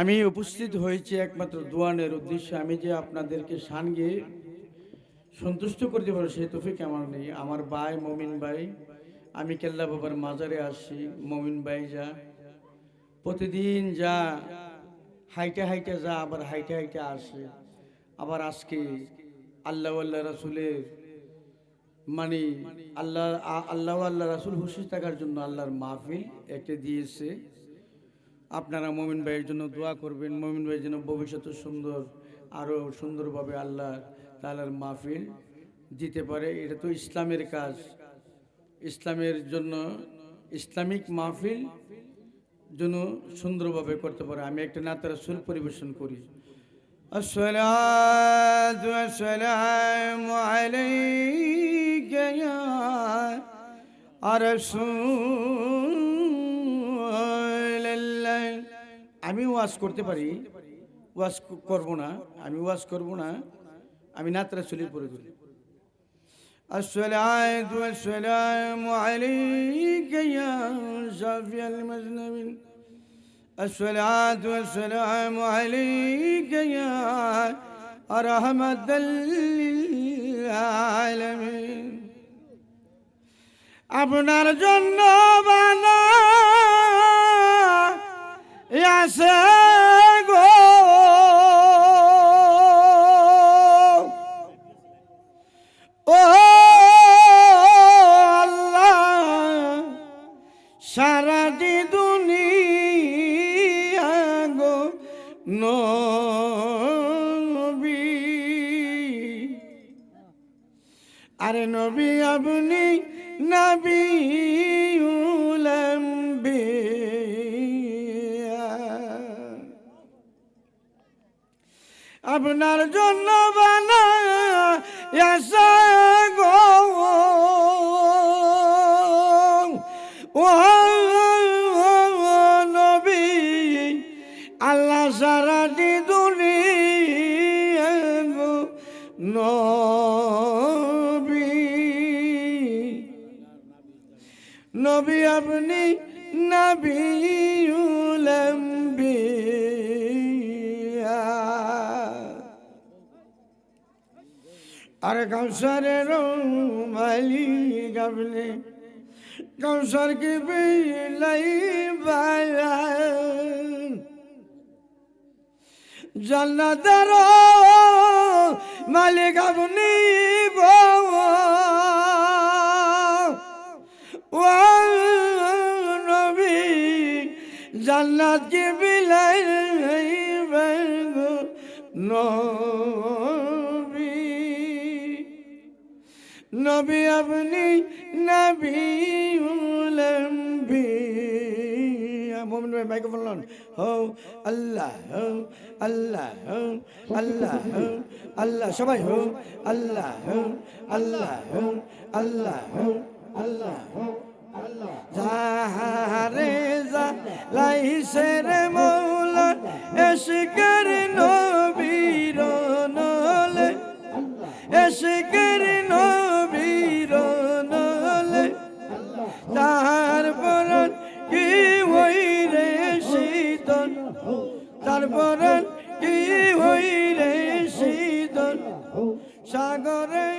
আমি উপস্থিত হয়েছি একমাত্র দোয়ানের উদ্দেশ্যে। আমি যে আপনাদেরকে সানগে সন্তুষ্ট করতে পারব সেই তফিক আমার নেই। আমার ভাই মমিন ভাই, আমি কেল্লা বাবার মাজারে আসি, মমিন ভাই যা। প্রতিদিন যা, হাইটে হাইটে যা, আবার হাইটে হাইটে আসে। আবার আজকে আল্লাহ আল্লাহ রাসুলের মানে আল্লাহ আল্লাহ আল্লাহ রাসুল খুশি থাকার জন্য আল্লাহর মাহফিল একটা দিয়েছে। আপনারা মমিন ভাইয়ের জন্য দোয়া করবেন মমিন ভাইয়ের জন্য ভবিষ্যতে সুন্দর আরও সুন্দরভাবে আল্লাহ তালার মাহফিল দিতে পারে এটা তো ইসলামের কাজ ইসলামের জন্য ইসলামিক মাহফিল যেন সুন্দরভাবে করতে পারে আমি একটা নাতারা সুর পরিবেশন করি الصلاة والسلام عليك يا رسول আমি ওয়াজ করতে পারি ওয়াজ করব না আমি ওয়াজ করব না আমি নাতরা চলি পড়ে করি الصلاة والسلام عليك يا شافي المذنبين الصلاة والسلام عليك يا رحمة للعالمين আপনার জন্য বানা আছে গো। ও সারাটি দুনিয়া গো নবী। আরে নবী আপনি নবী আপনার জন্য নবী আল্লাহ সারাটি দুনিয়া নবী। নবী আপনি নবীউল আম্বিয়া আর কৌশরের মালিক আপনি কৌশর কি বিলাই বায়ান জান্নাতের মালিক আপনি নবী কি বিলাই গো নবী আপনি নবী মোমিন ভাই মাইকে বললেন হো, আল্লাহ হো আল্লাহ হো আল্লাহ হো, আল্লাহ, সবাই হো, আল্লাহ হো আল্লাহ হো আল্লাহ হো আল্লাহ, হো রে মৌলা এসকে সাগরে